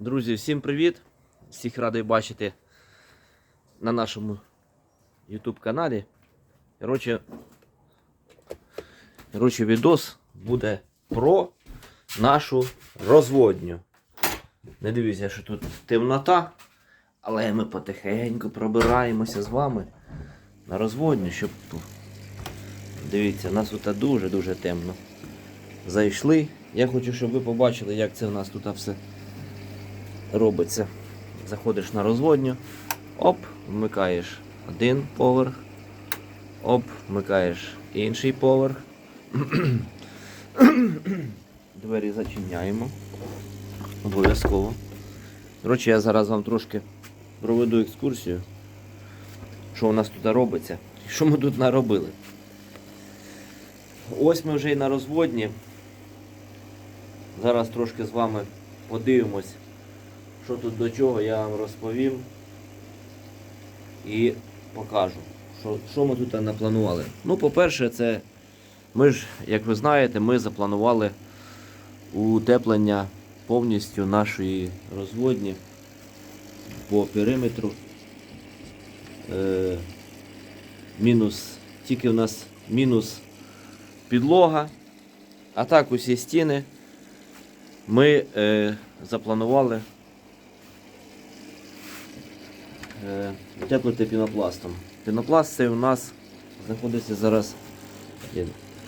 Друзі, всім привіт! Всіх радий бачити на нашому YouTube каналі. Коротше, коротше, відос буде про нашу розводню. Не дивіться, що тут темнота, але ми потихеньку пробираємося з вами на розводню, щоб. Дивіться, нас тут дуже-дуже темно. Зайшли. Я хочу, щоб ви побачили, як це у нас тут все робиться. Заходиш на розводню, оп, вмикаєш один поверх, оп, вмикаєш інший поверх. Двері зачиняємо. Обов'язково. Коротше, я зараз вам трошки проведу екскурсію, що у нас тут робиться що ми тут наробили. Ось ми вже і на розводні. Зараз трошки з вами подивимось, що тут до чого, я вам розповім і покажу, що, що ми тут напланували. Ну, по-перше, це ми ж, як ви знаєте, ми запланували утеплення повністю нашої розводні по периметру. Е, мінус, тільки у нас мінус підлога, а так усі стіни ми е, запланували е, утеплити пінопластом. Пінопласт це у нас знаходиться зараз.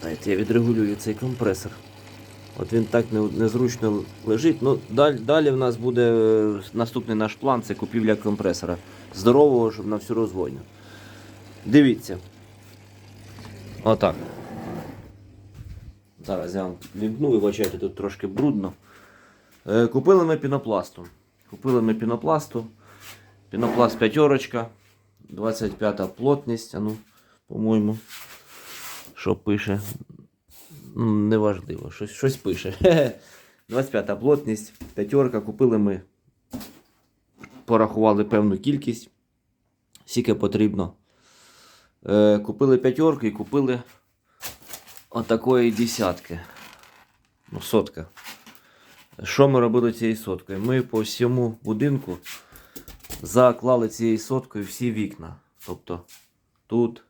Дайте я відрегулюю цей компресор. От він так незручно лежить. Ну, далі, далі в нас буде е, наступний наш план це купівля компресора. Здорового, щоб на всю розводню. Дивіться. Отак. Зараз я вам вімкну, вибачайте, тут трошки брудно. Е, Купили ми пінопласту. Купили ми пінопласту. Пінопласт п'ятерочка. 25 плотність. А ну, по-моєму, що пише. Ну, Неважливо, щось, щось пише. 25 плотність, п'ятерка. Купили ми. Порахували певну кількість. Скільки потрібно. Е, Купили п'ятерку і купили отакої десятки. Ну, сотка. Що ми робили цією соткою? Ми по всьому будинку заклали цією соткою всі вікна. Тобто тут,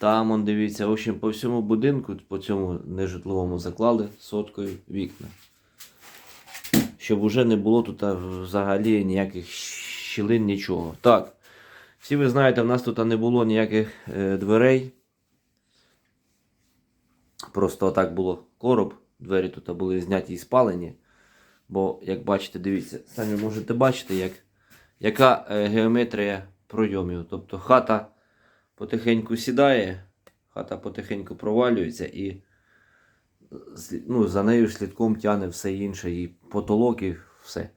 там, он, дивіться, в общем, по всьому будинку, по цьому нежитловому заклали соткою вікна. Щоб уже не було тут взагалі ніяких щілин, нічого. Так, всі ви знаєте, в нас тут не було ніяких е, дверей. Просто отак було короб. Двері тут були зняті і спалені. Бо, як бачите, дивіться, самі можете бачити, як, яка е, геометрія пройомів. Тобто хата потихеньку сідає, хата потихеньку провалюється і ну, за нею слідком тягне все інше, і потолок, і все.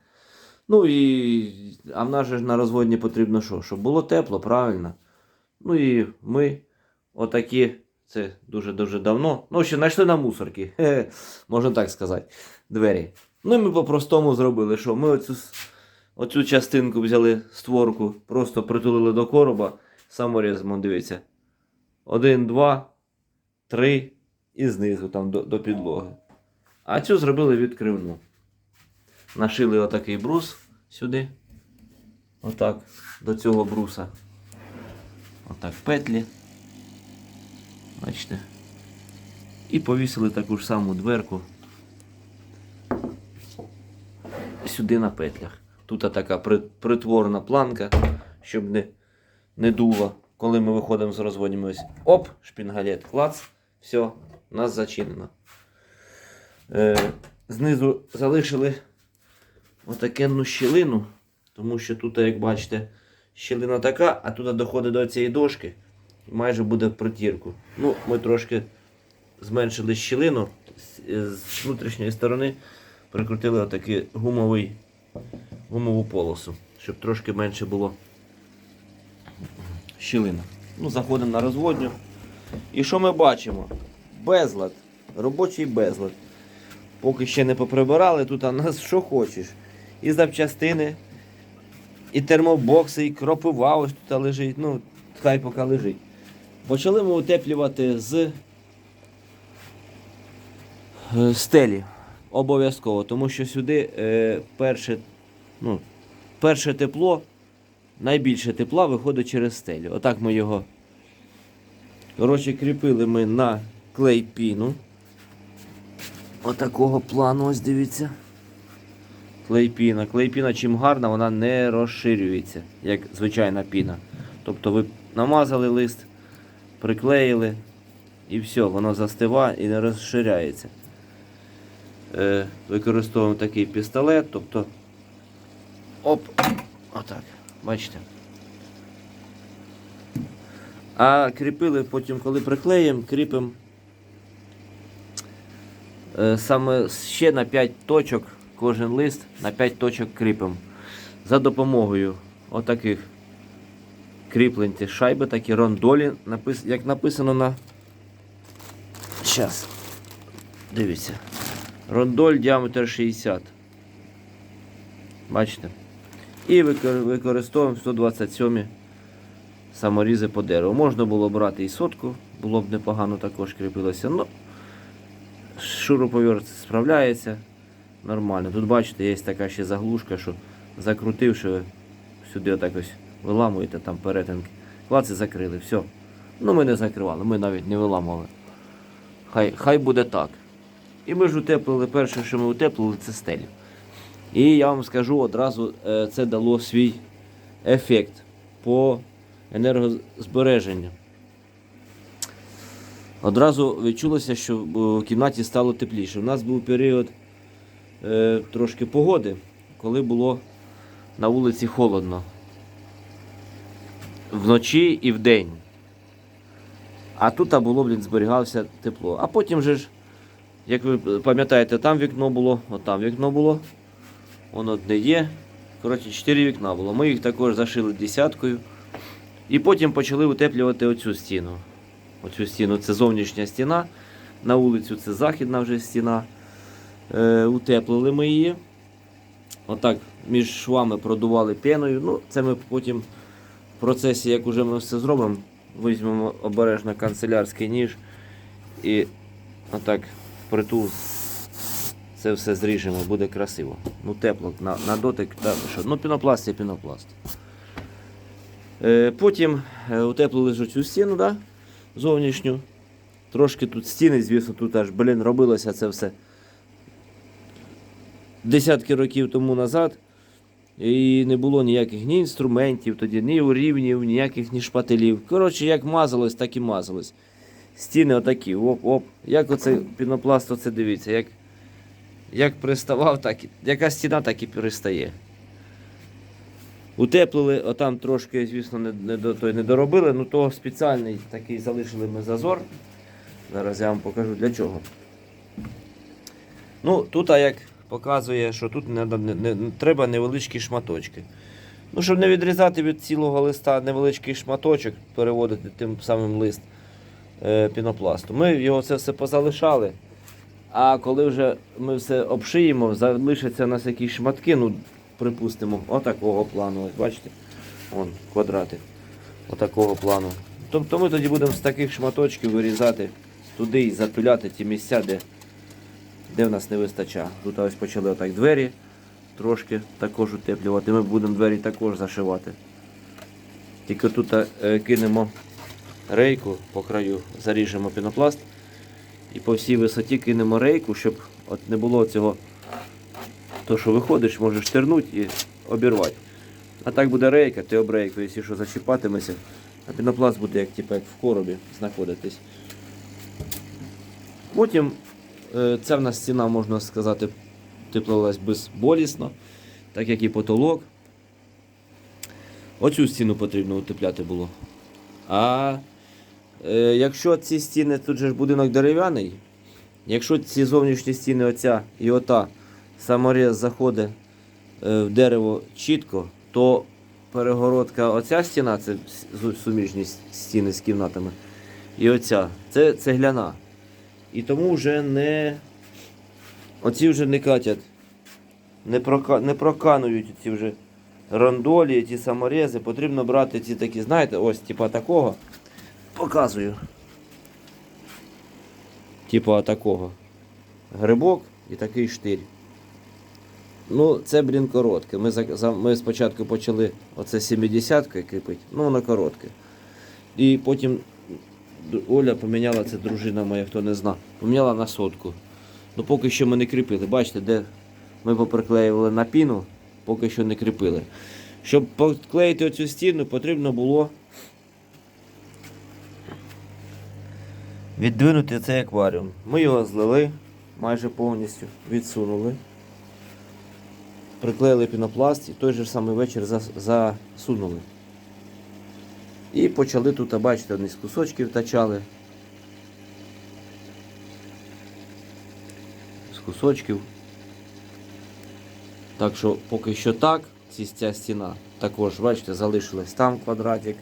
Ну і а в нас же на розводні потрібно що? Щоб було тепло, правильно. Ну і ми отакі, це дуже-дуже давно. Ну, ще знайшли на мусорки, можна так сказати, двері. Ну і ми по-простому зробили, що ми оцю, оцю частинку взяли створку, просто притулили до короба, саморізом, дивіться. Один, два, три і знизу там до, до підлоги. А цю зробили відкривну. Нашили отакий брус сюди. Отак, до цього бруса. Отак петлі. Бачите. І повісили таку ж саму дверку сюди на петлях. Тут така притворна планка, щоб не, не дуло. Коли ми виходимо з розводнями, ось оп, шпінгалет, клац, все, нас зачинено. Е, знизу залишили отакенну щілину, тому що тут, як бачите, щілина така, а тут доходить до цієї дошки і майже буде в притірку. Ну, ми трошки зменшили щілину з внутрішньої сторони, прикрутили отакий гумовий, гумову полосу, щоб трошки менше було щілина. Ну, заходимо на розводню. І що ми бачимо? Безлад, робочий безлад. Поки ще не поприбирали, тут у нас що хочеш. І запчастини, і термобокси, і кропива ось тут лежить. Ну, хай поки лежить. Почали ми утеплювати з е, стелі. Обов'язково, тому що сюди е, перше, ну, перше тепло, найбільше тепла виходить через стелю. Отак ми його. Коротше, кріпили ми на клей піну. Отакого плану, ось дивіться. Клейпіна. Клейпіна чим гарна, вона не розширюється, як звичайна піна. Тобто ви намазали лист, приклеїли і все, воно застива і не розширяється. Е, використовуємо такий пістолет, тобто. Оп! Отак. Бачите? А кріпили потім, коли приклеїмо, кріпимо е, саме ще на 5 точок кожен лист на 5 точок кріпимо. За допомогою отаких кріплень ці шайби, такі рондолі, як написано на. Щас. Дивіться. Рондоль діаметр 60. Бачите? І використовуємо 127 саморізи по дереву. Можна було брати і сотку, було б непогано також кріпилося. Ну, шуруповерт справляється нормально. Тут бачите, є така ще заглушка, що закрутивши сюди отак ось виламуєте там перетинки. Клац і закрили, все. Ну ми не закривали, ми навіть не виламували. Хай, хай буде так. І ми ж утеплили, перше, що ми утеплили, це стелю. І я вам скажу одразу, е, це дало свій ефект по енергозбереженню. Одразу відчулося, що в кімнаті стало тепліше. У нас був період е, трошки погоди, коли було на вулиці холодно. Вночі і вдень. А тут було, блін, зберігався тепло. А потім же ж, як ви пам'ятаєте, там вікно було, отам вікно було. Воно одне є. Коротше, чотири вікна було. Ми їх також зашили десяткою. І потім почали утеплювати оцю стіну. Оцю стіну це зовнішня стіна. На вулицю це західна вже стіна. Е, утеплили ми її. Отак між швами продували пеною. Ну, це ми потім в процесі, як уже ми все зробимо, візьмемо обережно канцелярський ніж і отак впритул це все зріжемо, буде красиво. Ну, тепло, на, на дотик, та, що, ну, пінопласт є пінопласт. Е, потім е, утеплили ж цю стіну, да? зовнішню. Трошки тут стіни, звісно, тут аж, блін, робилося це все десятки років тому назад. І не було ніяких ні інструментів тоді, ні урівнів, ніяких ні шпателів. Коротше, як мазалось, так і мазалось. Стіни отакі, оп-оп. Як оце пінопласт, оце дивіться, як, як приставав, так. Яка стіна, так і перестає. Утеплили, отам трошки, звісно, не, не, той не доробили, ну то спеціальний такий залишили ми зазор. Зараз я вам покажу для чого. Ну, тут, а як показує, що тут не, не, не, треба невеличкі шматочки. Ну, щоб не відрізати від цілого листа невеличкий шматочок, переводити тим самим лист пінопласту. Ми його це все позалишали. А коли вже ми все обшиємо, залишаться у нас якісь шматки, ну, припустимо, отакого плану. Ось бачите? Вон, квадрати. Отакого плану. Тобто ми тоді будемо з таких шматочків вирізати туди і запиляти ті місця, де, де в нас не вистачає. Тут ось почали отак двері трошки також утеплювати. Ми будемо двері також зашивати. Тільки тут е, кинемо рейку по краю, заріжемо пінопласт і по всій висоті кинемо рейку, щоб от не було цього, то що виходиш, можеш тернути і обірвати. А так буде рейка, ти об якщо що зачіпатиметься, а пінопласт буде як, типу, як в коробі знаходитись. Потім е, ця в нас стіна, можна сказати, теплилась безболісно, так як і потолок. Оцю стіну потрібно утепляти було. А якщо ці стіни, тут же ж будинок дерев'яний, якщо ці зовнішні стіни, оця і ота саморіз заходить е, в дерево чітко, то перегородка, оця стіна, це суміжні стіни з кімнатами, і оця, це цегляна. І тому вже не. Оці вже не катять, не, прока... не проканують ці вже рондолі, ці саморези. Потрібно брати ці такі, знаєте, ось типа такого. Показую. Типа такого. Грибок і такий штирь. Ну, це, блін, коротке. Ми, ми спочатку почали оце 70-кою кріпити, ну воно коротке. І потім Оля поміняла, це дружина моя, хто не зна, поміняла на сотку. Ну поки що ми не кріпили. Бачите, де ми поприклеювали на піну, поки що не кріпили. Щоб поклеїти оцю стіну, потрібно було віддвинути цей акваріум. Ми його злили майже повністю, відсунули. Приклеїли пінопласт і той же самий вечір засунули. І почали тут, бачите, вони з кусочків тачали. З кусочків. Так що поки що так, ця стіна також, бачите, залишилась там квадратик,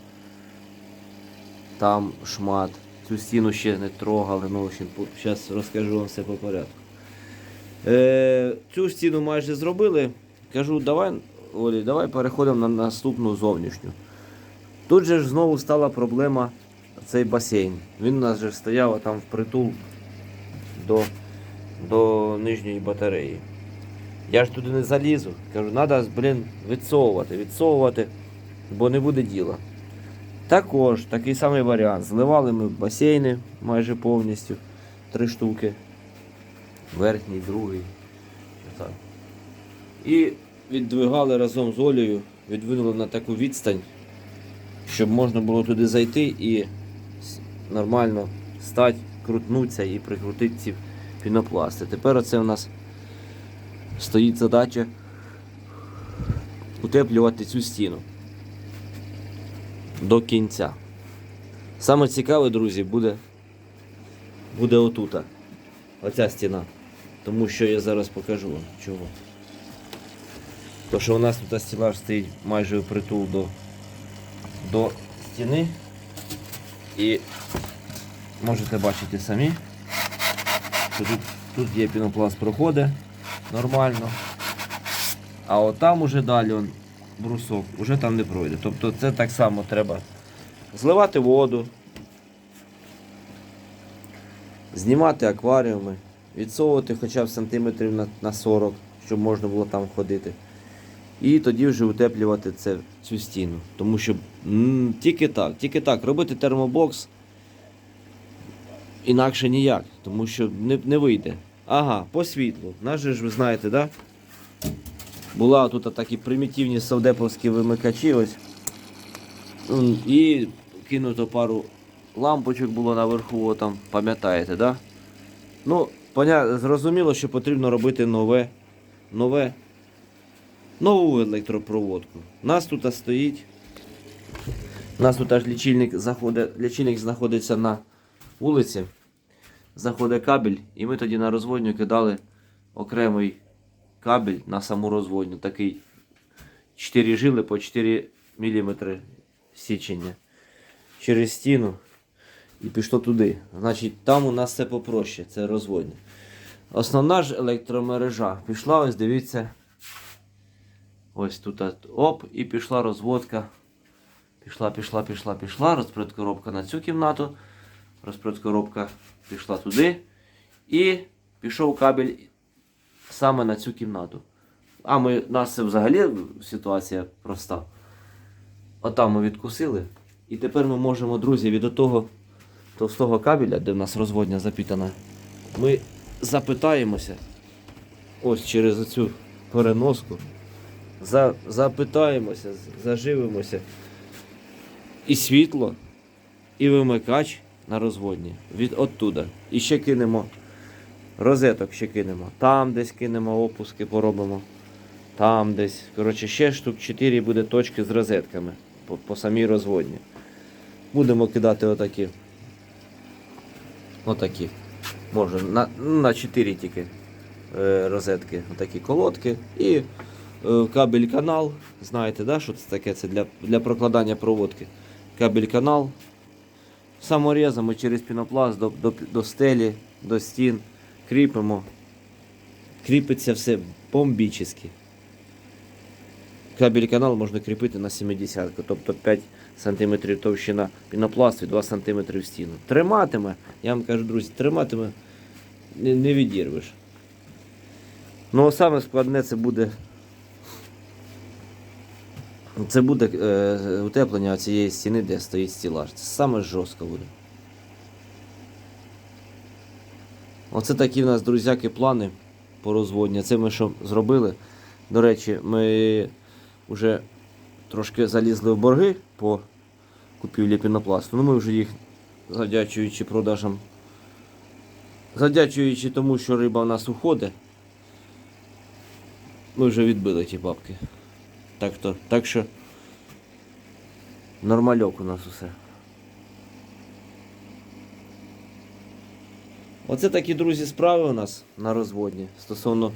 там шмат. Цю стіну ще не трогали, ну, зараз розкажу вам все по порядку. Е, цю стіну майже зробили. Кажу, давай, Олі, давай переходимо на наступну зовнішню. Тут же ж знову стала проблема цей басейн. Він у нас же стояв там впритул до, до нижньої батареї. Я ж туди не залізу. Кажу, треба, відсовувати, відсовувати, бо не буде діла. Також такий самий варіант. Зливали ми басейни майже повністю. Три штуки. Верхній, другий. Отак. І віддвигали разом з Олею, відвинули на таку відстань, щоб можна було туди зайти і нормально стати, крутнутися і прикрутити ці пінопласти. Тепер оце у нас стоїть задача утеплювати цю стіну до кінця. Саме цікаве, друзі, буде, буде отута. Оця стіна. Тому що я зараз покажу вам чого. То що у нас тут стелаж стоїть майже впритул до, до стіни. І можете бачити самі, що тут, тут є пінопласт проходить нормально. А от там уже далі брусок, уже там не пройде. Тобто це так само треба зливати воду, знімати акваріуми, відсовувати хоча б сантиметрів на, на 40, щоб можна було там ходити. І тоді вже утеплювати це, цю стіну. Тому що м, тільки так, тільки так, робити термобокс інакше ніяк, тому що не, не вийде. Ага, по світлу. Нас же ж ви знаєте, да? Була тут такі примітивні савдеповські вимикачі ось. І кинуто пару лампочок було наверху, там, пам'ятаєте, да? Ну, зрозуміло, що потрібно робити нове, нове, нову електропроводку. У нас тут стоїть. У нас тут аж лічильник, заходить, лічильник знаходиться на вулиці. Заходить кабель, і ми тоді на розводню кидали окремий кабель на саму розводню. Такий 4 жили по 4 мм січення через стіну і пішло туди. Значить, там у нас все попроще, це розводня. Основна ж електромережа пішла, ось дивіться. Ось тут оп, і пішла розводка. Пішла, пішла, пішла, пішла. Розпредкоробка на цю кімнату. Розпредкоробка пішла туди. І пішов кабель саме на цю кімнату. А ми, нас це взагалі ситуація проста. Отам ми відкусили. І тепер ми можемо, друзі, від того товстого кабеля, де в нас розводня запітана, ми запитаємося ось через оцю переноску. За, запитаємося, заживимося. І світло, і вимикач на розводні від оттуда. І ще кинемо розеток ще кинемо. Там десь кинемо опуски, поробимо. Там десь. Коротше, ще штук 4 буде точки з розетками по, по самій розводні. Будемо кидати отакі. Отакі. Може, на, на 4 тільки е, розетки, отакі колодки. І е, кабель канал. Знаєте, да, що це таке? Це для, для прокладання проводки. Кабель канал. Саморезами через пінопласт до, до, до стелі, до стін. Кріпимо. Кріпиться все бомбічно. Кабель канал можна кріпити на 70, тобто 5 см товщина пінопласту і 2 см в стіну. Триматиме, я вам кажу, друзі, триматиме, не, відірвеш. Ну, а саме складне це буде. Це буде е, утеплення цієї стіни, де стоїть стілаж. Це саме жорстко буде. Оце такі в нас, друзяки, плани по розводні. Це ми що зробили. До речі, ми вже трошки залізли в борги по купівлі пінопласту. Ну ми вже їх, завдячуючи продажам, завдячуючи тому, що риба в нас уходить, ми вже відбили ті бабки. Так, то, так що нормальок у нас усе. Оце такі, друзі, справи у нас на розводні стосовно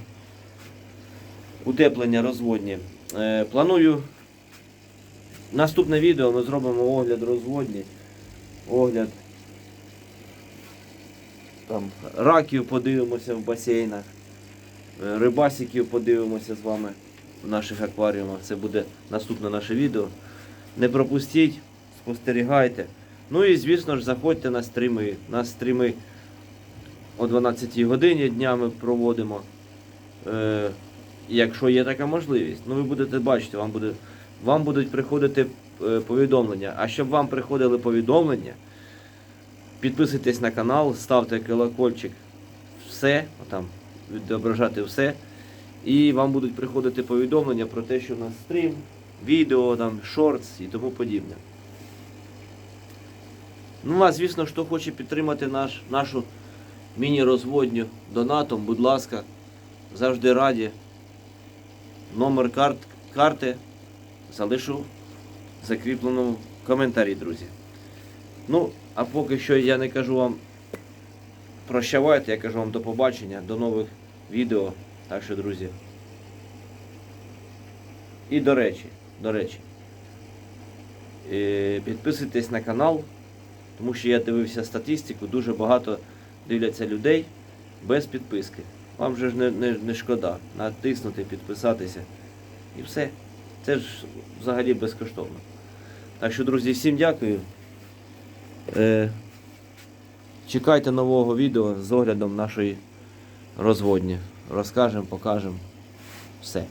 утеплення розводні. Е, планую наступне відео ми зробимо огляд розводні, огляд там, раків подивимося в басейнах, е, рибасиків подивимося з вами в наших акваріумах. Це буде наступне наше відео. Не пропустіть, спостерігайте. Ну і звісно ж заходьте на стріми. На стріми о 12 годині днями проводимо. Е, якщо є така можливість. Ну ви будете бачити, вам, буде, вам будуть приходити е, повідомлення. А щоб вам приходили повідомлення, підписуйтесь на канал, ставте колокольчик, все, там, відображати все. І вам будуть приходити повідомлення про те, що у нас стрім, відео, там, шортс і тому подібне. Ну, а звісно, хто хоче підтримати наш, нашу міні-розводню донатом, будь ласка, завжди раді. Номер карт, карти залишу в закріпленому коментарі, друзі. Ну, а поки що я не кажу вам прощавайте, я кажу вам до побачення, до нових відео. Так що, друзі. І до речі, до речі, е, підписуйтесь на канал, тому що я дивився статистику, дуже багато дивляться людей без підписки. Вам же ж не, не, не шкода натиснути, підписатися. І все. Це ж взагалі безкоштовно. Так що, друзі, всім дякую. Е, чекайте нового відео з оглядом нашої розводні. Розкажемо, покажемо. Все.